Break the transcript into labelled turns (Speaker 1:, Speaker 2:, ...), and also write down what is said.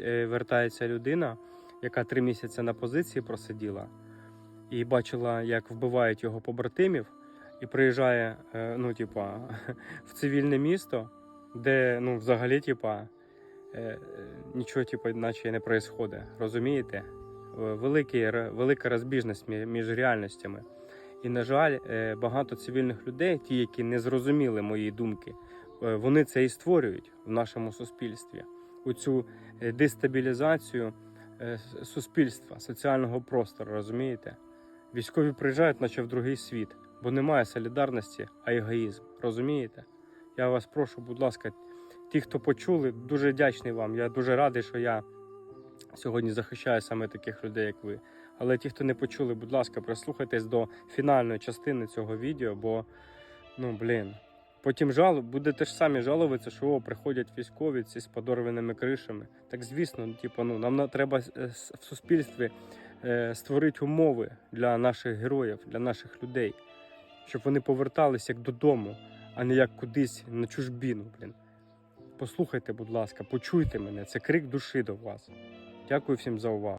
Speaker 1: е, вертається людина, яка три місяці на позиції просиділа, і бачила, як вбивають його побратимів, і приїжджає, е, ну, типа, в цивільне місто, де ну, взагалі, типа, е, нічого, типа, наче не відбувається. Розумієте? Великий, велика розбіжність між реальностями. І, на жаль, багато цивільних людей, ті, які не зрозуміли мої думки, вони це і створюють в нашому суспільстві. Оцю е, дестабілізацію е, суспільства, соціального простору, розумієте? Військові приїжджають, наче в другий світ, бо немає солідарності, а егоїзм. Розумієте? Я вас прошу, будь ласка, ті, хто почули, дуже вдячний вам. Я дуже радий, що я сьогодні захищаю саме таких людей, як ви. Але ті, хто не почули, будь ласка, прислухайтесь до фінальної частини цього відео, бо ну блін. Потім жал, будете ж самі жалуватися, що о, приходять військові ці з подорваними кришами. Так звісно, типу, ну нам треба е, в суспільстві е, створити умови для наших героїв, для наших людей, щоб вони поверталися як додому, а не як кудись на чужбіну. Блін. Послухайте, будь ласка, почуйте мене. Це крик душі до вас. Дякую всім за увагу.